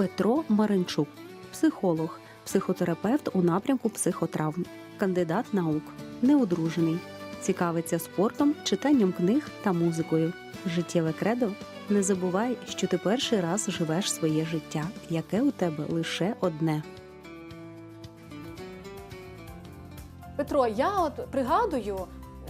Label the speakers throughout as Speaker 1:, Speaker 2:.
Speaker 1: Петро Маринчук, психолог, психотерапевт у напрямку психотравм, кандидат наук, неодружений, цікавиться спортом, читанням книг та музикою. Життєве кредо не забувай, що ти перший раз живеш своє життя, яке у тебе лише одне.
Speaker 2: Петро, я от пригадую,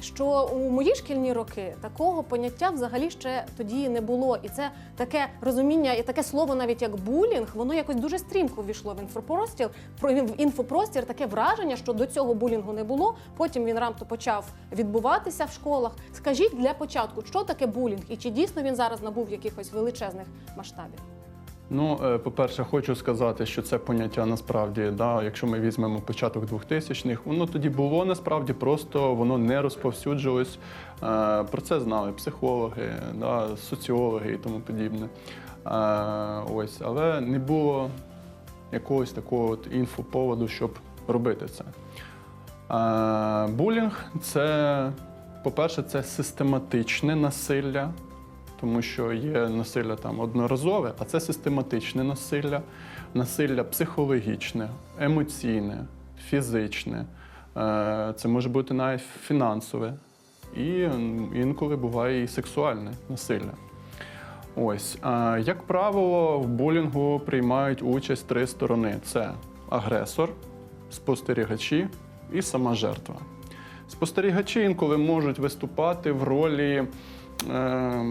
Speaker 2: що у мої шкільні роки такого поняття взагалі ще тоді не було. І це таке розуміння, і таке слово, навіть як булінг, воно якось дуже стрімко ввійшло в інфопростір. В інфопростір таке враження, що до цього булінгу не було. Потім він раптом почав відбуватися в школах. Скажіть для початку, що таке булінг, і чи дійсно він зараз набув якихось величезних масштабів?
Speaker 3: Ну, е, по-перше, хочу сказати, що це поняття насправді, да, якщо ми візьмемо початок 2000-х, воно тоді було насправді, просто воно не розповсюджувалось. Е, Про це знали психологи, да, соціологи і тому подібне. Е, Ось, але не було якогось такого от інфоповоду, щоб робити це. Булінг це, по-перше, це систематичне насилля тому що є насилля там одноразове, а це систематичне насилля, насилля психологічне, емоційне, фізичне, е, це може бути навіть фінансове, і інколи буває і сексуальне насилля. Ось, е, як правило, в булінгу приймають участь три сторони: це агресор, спостерігачі і сама жертва. Спостерігачі інколи можуть виступати в ролі Е,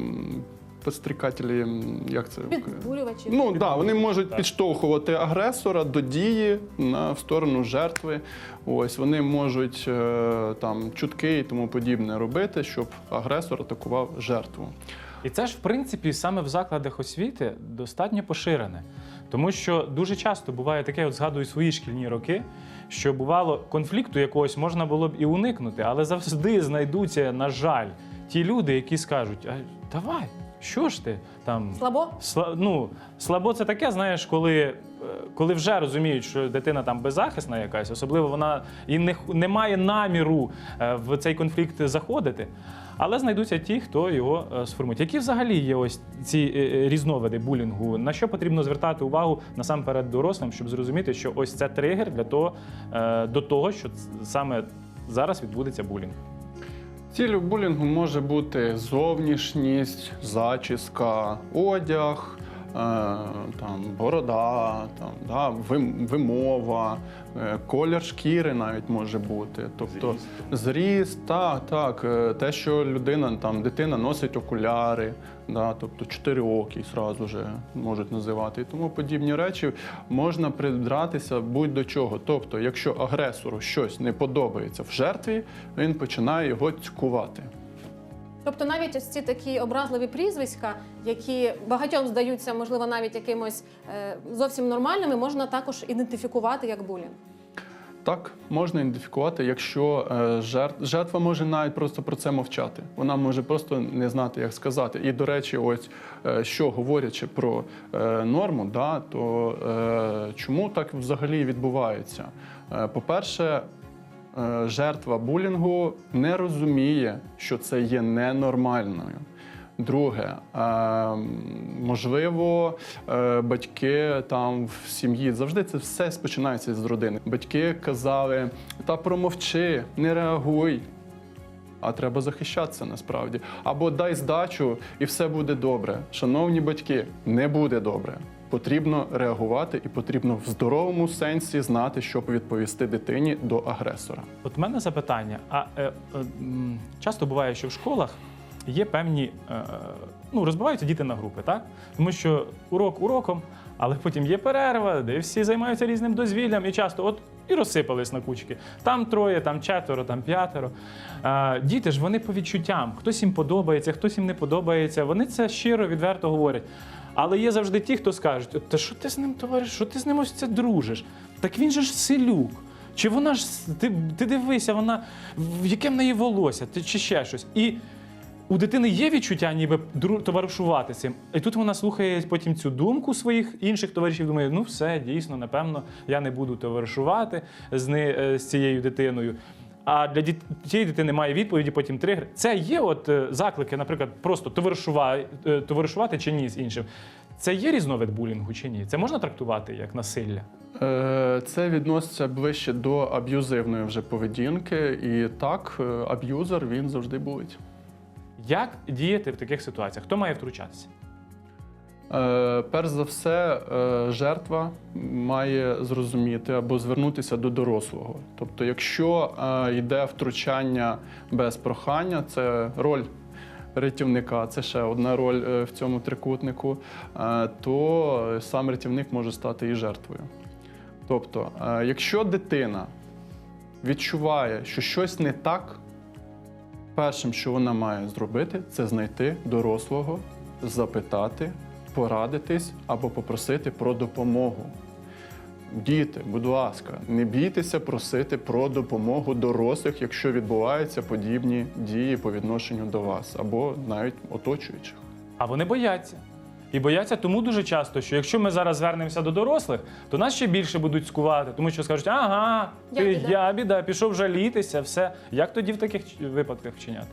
Speaker 3: підстрікателі, як це?
Speaker 2: Підбурювачі.
Speaker 3: Ну так, да, вони можуть
Speaker 4: Так.
Speaker 3: підштовхувати агресора до дії на в сторону жертви. Ось вони можуть е, там чутки і тому подібне робити, щоб агресор атакував жертву.
Speaker 4: І це ж, в принципі, саме в закладах освіти достатньо поширене. Тому що дуже часто буває таке, от згадую свої шкільні роки, що бувало конфлікту якогось можна було б і уникнути, але завжди знайдуться, на жаль, ті люди, які скажуть: а давай, що ж ти там
Speaker 2: Слабо?
Speaker 4: Сла, ну, слабо це таке, знаєш, коли, е, коли вже розуміють, що дитина там беззахисна якась, особливо вона і не, не має наміру е, в цей конфлікт заходити. Але знайдуться ті, хто його е, сформують. Які взагалі є ось ці різновиди булінгу? На що потрібно звертати увагу насамперед дорослим, щоб зрозуміти, що ось це тригер для того, до того, що саме зараз відбудеться булінг.
Speaker 3: Ціллю булінгу може бути зовнішність, зачіска, одяг, там, борода, там, да, вимова, е, колір шкіри навіть може бути. Тобто зріст, так, так. е, Те, що людина, там, дитина носить окуляри, да, тобто чотириокий зразу же можуть називати. І тому подібні речі можна придратися будь-до чого. Тобто, якщо агресору щось не подобається в жертві, він починає його цькувати.
Speaker 2: Тобто навіть ось ці такі образливі прізвиська, які багатьом здаються, можливо, навіть якимось е, зовсім нормальними, можна також ідентифікувати як булінг.
Speaker 3: Так, можна ідентифікувати, якщо е, жертв, жертва може навіть просто про це мовчати. Вона може просто не знати, як сказати. І, до речі, ось е, що говорячи про норму, да, то чому так взагалі відбувається? По-перше, жертва булінгу не розуміє, що це є ненормальною. Друге, е, можливо, е, батьки там в сім'ї завжди це все починається з родини. Батьки казали: та промовчи, не реагуй. А треба захищатися насправді. Або дай здачу, і все буде добре. Шановні батьки, не буде добре. Потрібно реагувати і потрібно в здоровому сенсі знати, щоб відповісти дитині до агресора.
Speaker 4: От в мене запитання: а е, е, часто буває, що в школах є певні, е, ну розбиваються діти на групи, так? Тому що урок уроком, але потім є перерва, де всі займаються різним дозвіллям, і часто от і розсипались на кучки. Там троє, там четверо, там п'ятеро. Е, діти ж вони по відчуттям, хтось їм подобається, хтось їм не подобається. Вони це щиро, відверто говорять. Але є завжди ті, хто скажуть: «От, та що ти з ним товариш, що ти з ним ось це дружиш? Так він же ж селюк. Чи вона ж ти, ти дивися, вона в яке в неї волосся, ти, чи ще щось. І у дитини є відчуття, ніби товаришувати цим. І тут вона слухає потім цю думку своїх інших товаришів. Думає, ну все, дійсно, напевно, я не буду товаришувати з, не, е, з цією дитиною. А для діт- тієї дитини немає відповіді, потім тригер. Це є от е, заклики, наприклад, просто товаришувати, товаришувати чи ні з іншим. Це є різновид булінгу чи ні? Це можна трактувати як насилля?
Speaker 3: Е, Це відноситься ближче до аб'юзивної вже поведінки, і так, е, аб'юзер він завжди булить.
Speaker 4: Як діяти в таких ситуаціях? Хто має втручатися?
Speaker 3: Е, Перш за все, е, жертва має зрозуміти або звернутися до дорослого. Тобто, якщо е, йде втручання без прохання, це роль рятівника, це ще одна роль е, в цьому трикутнику, е, то сам рятівник може стати і жертвою. Тобто, е, якщо дитина відчуває, що щось не так, першим, що вона має зробити, це знайти дорослого, запитати, порадитись або попросити про допомогу. Діти, будь ласка, не бійтеся просити про допомогу дорослих, якщо відбуваються подібні дії по відношенню до вас або навіть оточуючих.
Speaker 4: А вони бояться. І бояться тому дуже часто, що якщо ми зараз звернемося до дорослих, то нас ще більше будуть скувати, тому що скажуть, ага,
Speaker 2: Я біда».
Speaker 4: я біда, пішов жалітися, все. Як тоді в таких випадках вчиняти?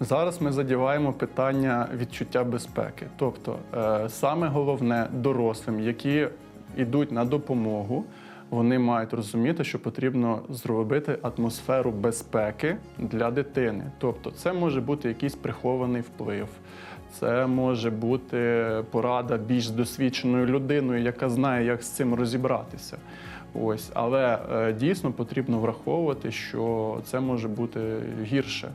Speaker 3: Зараз ми задіваємо питання відчуття безпеки. Тобто, е, саме головне дорослим, які йдуть на допомогу, вони мають розуміти, що потрібно зробити атмосферу безпеки для дитини. Тобто, це може бути якийсь прихований вплив. Це може бути порада більш досвідченою людиною, яка знає, як з цим розібратися. Ось, але е, дійсно потрібно враховувати, що це може бути гірше.